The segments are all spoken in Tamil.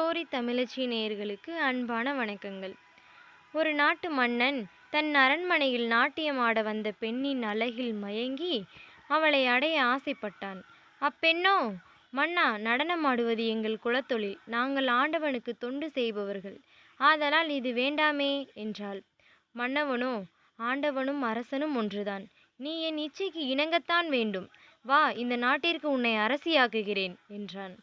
நிகழ்ச்சி நேயர்களுக்கு அன்பான வணக்கங்கள். ஒரு நாட்டு மன்னன் தன் அரண்மனையில் நாட்டியம் ஆட வந்த பெண்ணின் அழகில் மயங்கி அவளை அடைய ஆசைப்பட்டான். அப்பெண்ணோ மன்னா நடனமாடுவது எங்கள் குலத்தொழில். நாங்கள் ஆண்டவனுக்கு தொண்டு செய்பவர்கள். ஆதலால் இது வேண்டாமே என்றாள். மன்னவனோ ஆண்டவனும் அரசனும் ஒன்றுதான். நீ என் இச்சைக்கு இணங்கத்தான் வேண்டும். வா இந்த நாட்டிற்கு உன்னை அரசியாக்குகிறேன் என்றான்.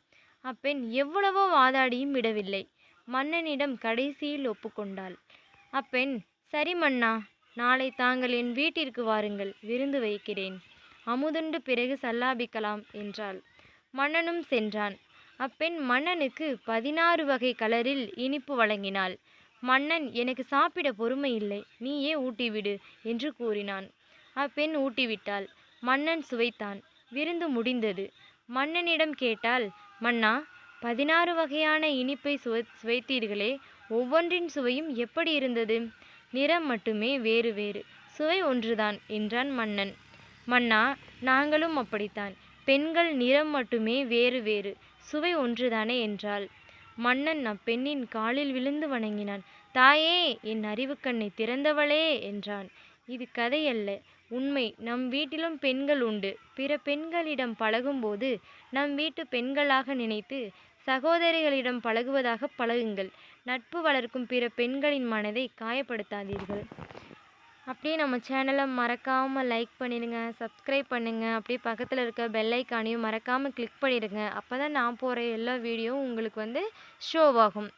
அப்பெண் எவ்வளவோ வாதாடியும் விடவில்லை. மன்னனிடம் கடைசியில் ஒப்புக்கொண்டாள். அப்பெண் சரி மன்னா நாளை தாங்கள் என் வீட்டிற்கு வாருங்கள் விருந்து வைக்கிறேன். அமுதுண்டு பிறகு சல்லாபிக்கலாம் என்றாள். மன்னனும் சென்றான். அப்பெண் மன்னனுக்கு பதினாறு வகை கலரில் இனிப்பு வழங்கினாள். மன்னன் எனக்கு சாப்பிட பொறுமை இல்லை நீயே ஊட்டிவிடு என்று கூறினான். அப்பெண் ஊட்டிவிட்டாள். மன்னன் சுவைத்தான். விருந்து முடிந்தது. மன்னனிடம் கேட்டால் மன்னா பதினாறு வகையான இனிப்பை சுவை சுவைத்தீர்களே. ஒவ்வொன்றின் சுவையும் எப்படி இருந்தது? நிறம் மட்டுமே வேறு வேறு. சுவை ஒன்றுதான் என்றான் மன்னன். மன்னா நாங்களும் அப்படித்தான். பெண்கள் நிறம் மட்டுமே வேறு வேறு. சுவை ஒன்றுதானே என்றாள். மன்னன் அப்பெண்ணின் காலில் விழுந்து வணங்கினான். தாயே என் அறிவுக்கண்ணை திறந்தவளே என்றான். இது கதையல்ல. உண்மை நம் வீட்டிலும் பெண்கள் உண்டு. பிற பெண்களிடம் பழகும்போது நம் வீட்டு பெண்களாக நினைத்து சகோதரிகளிடம் பழகுவதாக பழகுங்கள். நட்பு வளர்க்கும் பிற பெண்களின் மனதை காயப்படுத்தாதீர்கள். அப்படியே நம்ம சேனலை மறக்காமல் லைக் பண்ணிடுங்க சப்ஸ்கிரைப் பண்ணுங்கள் அப்படியே பக்கத்தில் இருக்க பெல்லைக்கானையும் மறக்காமல் கிளிக் பண்ணிடுங்க. அப்போ தான் நான் போகிற எல்லா வீடியோவும் உங்களுக்கு வந்து ஷோவாகும்